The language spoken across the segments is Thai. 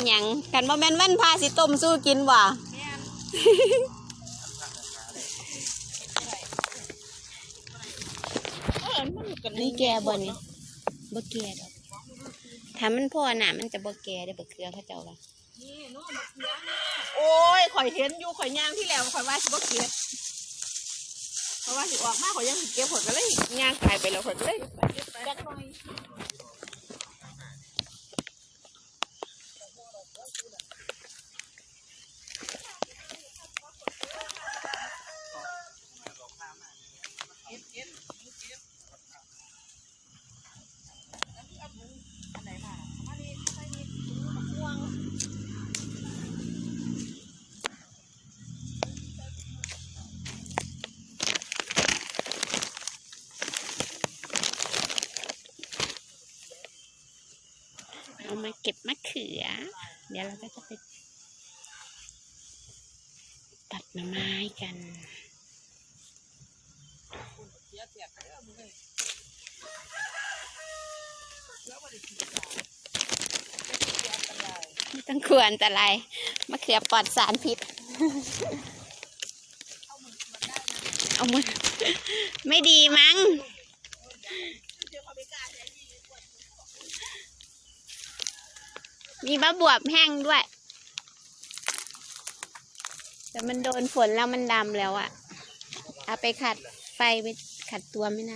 อิหยังกันบ่แม่นวันพาสิต้มสู้กินว่ะแม่นเออมันกันนี่แก่บ่นี่บ่แก่ดอกถ้ามันพอหนามันจะบ่แก่ได้อบ่เคือเขาเจ้าว่านี่โน้มบักเขือนี่โอ้ยข่อยเห็นอยู่ข่อยย่างที่แล้วข่อยว่าสิบ่เก็บเพราะว่าสิออกมาข่อยยังสิเก็บข่อยก็เลยย่างขายไปแล้วข่อยก็เลยจักหน่อย มาเก็บมะเขือ เดี๋ยวเราก็จะไปตัดหน่อไม้กันไม่ต้องควรอันตรมะเขือปลอดสารพิษ เอามือไม่ดีมั้ง มีมะบวบแห้งด้วย แต่มันโดนฝนแล้วมันดำแล้วอะเอาไปขัดไฟไปขัดตัวไม่น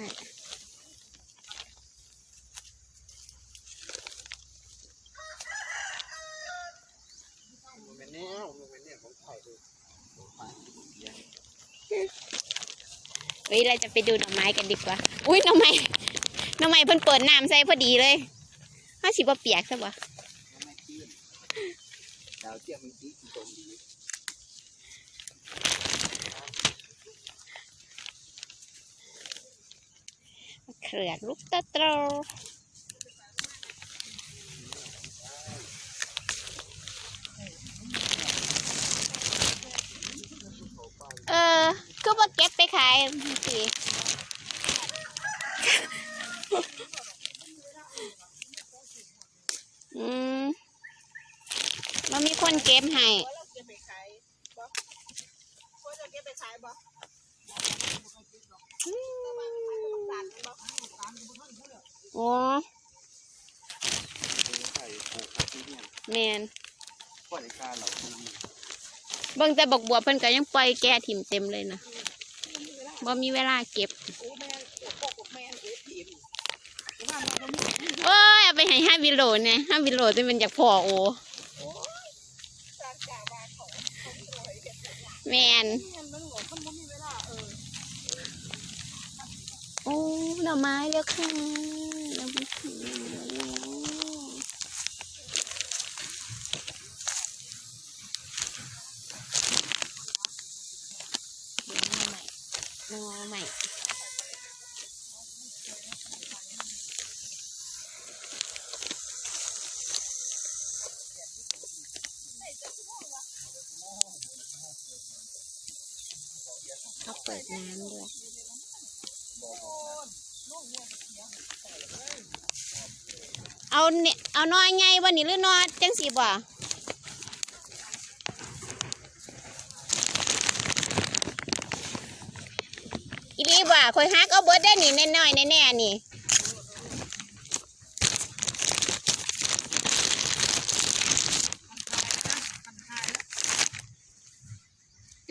เป็นแนวมันเฮ้ยเราจะไปดูหน่อไม้กันดีกว่า อุ้ยหน่อไม้หน่อไม้เพิ่นเปิดน้ำใส่พอดีเลยห้าสิบ่เปียกซะบ่าวเทียมมันสีสีตรงดีเขือลูกตะโตรเออก็มาเก็บไปขายสิอืมมันมีคนเก็บให้ เราเก็บไปขายบ่ควรจะเก็บไปขา ยบ่โอ้แมนเบิ่งแต่บกบัวเพิ่นก็ยังปล่อยแก่ถิ่มเต็มเลยนะบ่มีเวลาเก็บโอ้ยเอาไปให้ห้าวิโลเนี่ยห้าวิโลจะเป็นจากพ่อโอ สร้างจ่าบ้านเขาเขาสวยเฮ็ด แมนมันมันหลงมันบ่มีเวลาเออโอ้หน่อไม้แล้วค่ะแล้วมันถึงเดี๋ยวมาใหม่มาใหม่ เขาเปิดน้ำด้วยเอาเนี่ยเอาน้อยไงวันนี้หรือน้อยจังสีบ่อีนีบ่คอยฮักเอาเบิร์ดได้หนี่แน่ๆแน่ๆนี่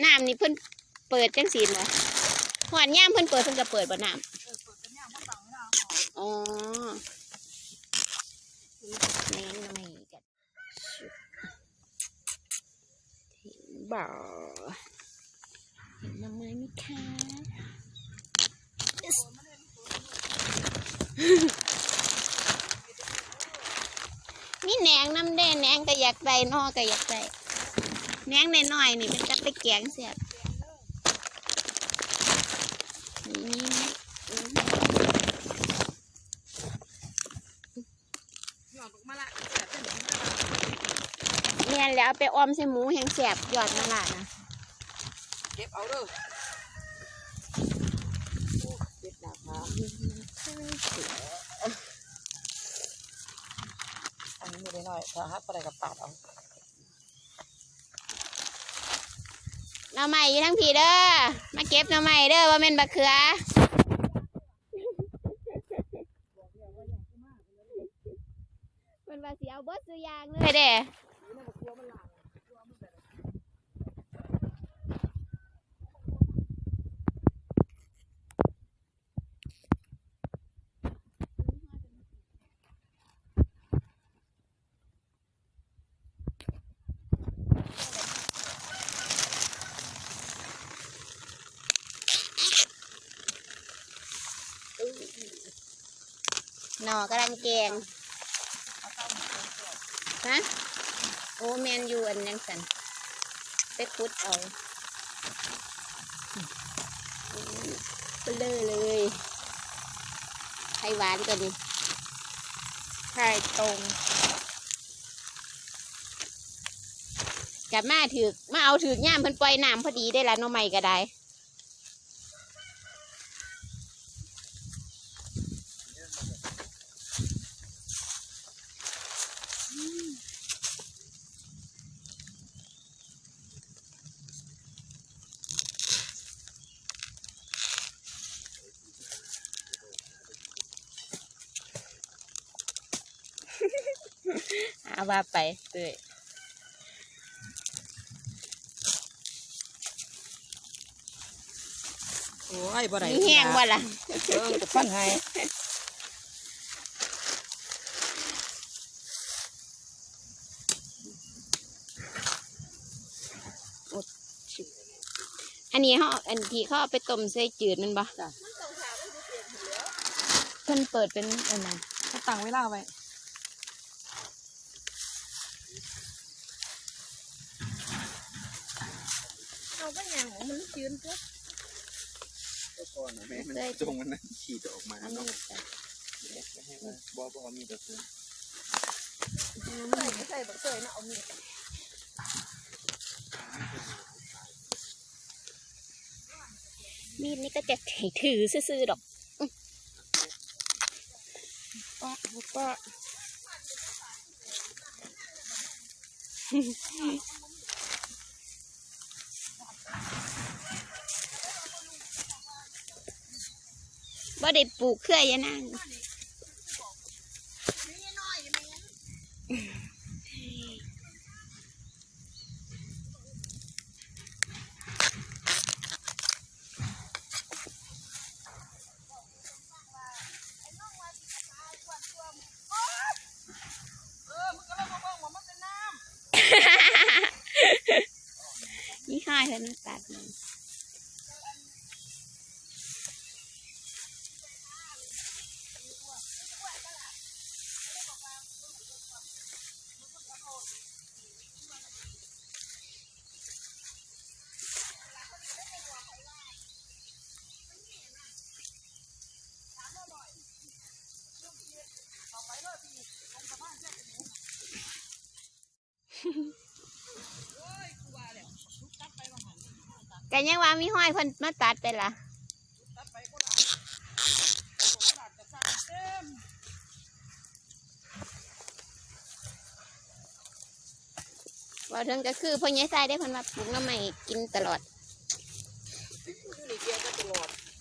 น้ำนี่เพิ่น เปิดจังสีบ่หอนย่ามเพิ่นเปิดเพิ่นก็เปิดบ่น้ำอ๋อแม่หน่อยกันชุบเห็นบ่อเห็นน้ำไม้ไหมคะอิ๊สนี่แหนงน้ำแดงแหนงก็อยากได้นอก็อยากได้แหนงน้อยๆนี่เป็นจับไปแกงเสียบนี่อืม หยอดออกมาละแต่ เนหยังไงแม่นแล้วไปออมใส่หมูแห้งแสบยอดมะละนะเก็บเอาเด้อเก็บดาบมาอันนี้ไม่ได้น้อยถ้าฮักอะไรกับปาดเอา หน่อไม้อยู่ทั้งผีเด้อ มาเก็บหน่อไม้เด้อว่าแม่นบักเขือมันว่าสิเอาเบิดซื้อยางเลยเด้ หน่อกำลังแกงฮะโอ้แมนยูอันยังสันไปคุดเอาเบลอเลยไข่หวานตัวนี้ใช่ตรงกลับมาถือมาเอาถือย่ามเพิ่นปล่อยน้ำพอดีได้ละหน้องใหม่ก็ได้ เอาว่าไปเอ้ยโอ้ยบ่ได้มีแห้งว่าล่ะเออจะฟันให้อันนี้เขาอันที่เขาเอาไปต้มใส่จืดมันบ่เพิ่นเปิดเป็นอันนั้นเขาตั้งเวลาไว้เอาไปยังมั นยืนตัวก็ก่อนนะแม่มันจงมันนั่นขีดออกมาอันเนาะนี้จ้ะไม่ให้มันบ่บ่มีแต่คือใส่ใส่บักเตยนะเอามีดมีดนี่ก็จะถือซื่อๆดอกป้าป้า บ่ได้ปลูกเครื่อยะนางนี่ค่ายเพิ่นมาตัดมัน กันยังว่ามีห้อยเพิ่นมาตัดไปล่ะว่าถึงก็คือพ่อใหญ่ทรายได้เพิ่นมาปลูกหน้ำใหม่กินตลอด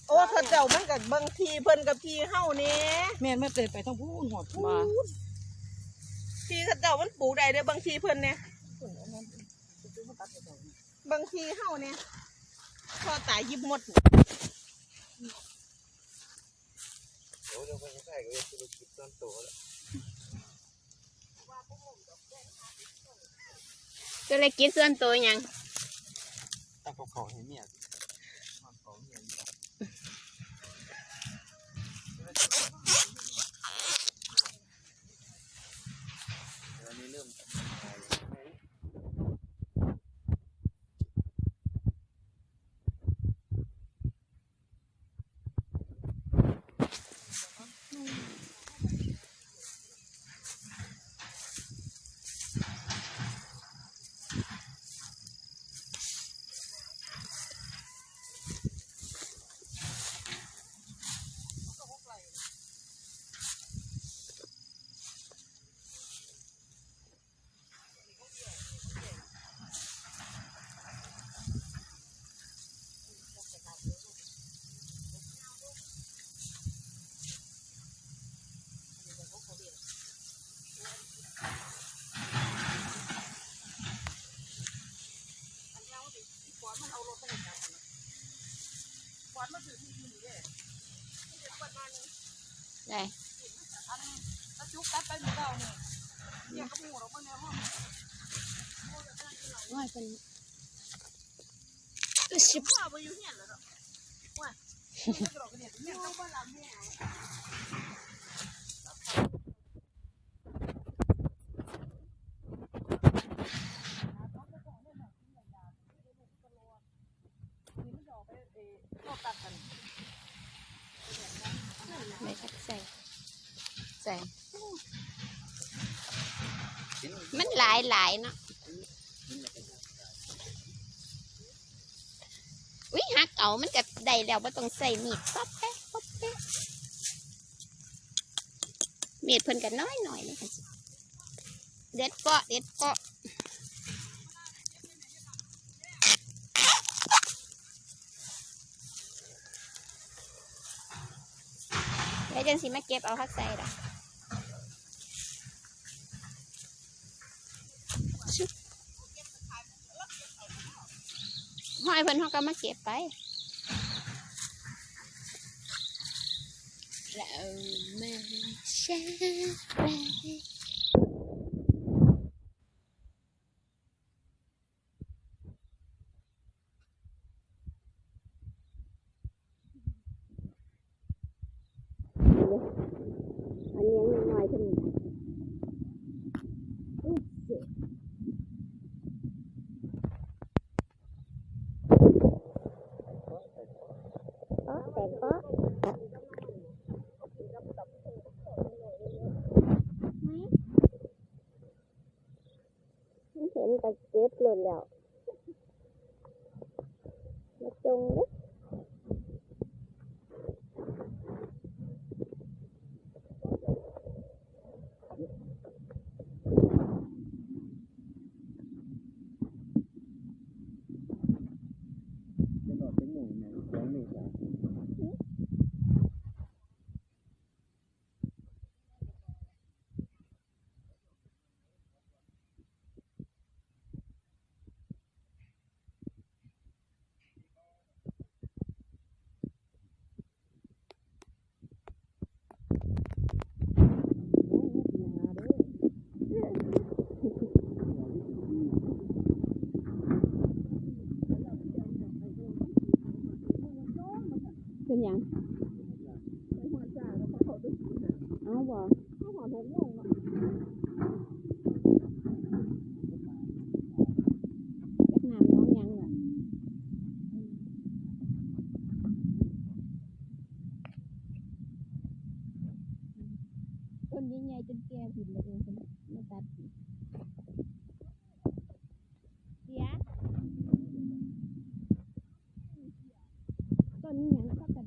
โอ้ถ้าเจ้ามันกับบางทีเพิ่นกับพี่เฮาเนี่ยแม่นไม่เตยไปทั้งพูนหัวมามาพี่เขาเจ้ามันปลูกได้เด้อบางทีเพิ่นเนี่ยบางทีเฮาเนี่ย พอตายยิบหมดโอ้เราไม่ใช่ก็คือคิดต้นโตแล้วก็เลยกินส่วนตัวหยังถ้าเขาขอให้เมีย ได้ตะจุกตัดไปหมดแล้วนี่เกี่ยกับหมูเราเมื่อเนี่ยห้องน้อยเป็นชิบพ่อมาอยู่เฮียนแล้วเนาะอยู่บ้านหลังแม่ ไม่ทักใส่ใส่มันหลายหลายเนาะอุ้ยหักเอามันกับได้แล้วไม่ต้องใส่มีดป๊อปแป๊ะป๊อปแป๊ะมีดเพิ่นกันน้อยหน่อยเลยเด็ดเปาะเด็ดเปาะ เดี๋ยวจังสิมาเก็บเอาคักใส่ดอกห้อยเพิ่นเขาก็มาเก็บไป เราไม่ใช่อันนี้ ยังน้อยเพิ่นก็แต่ก็มันเห็นแยังเอาบ่เอาบ่ผมงงเนาะคนใหญ่ๆจนแก่ผิดเลยเองมาตัดผิดเสียตอนนี้ยังก็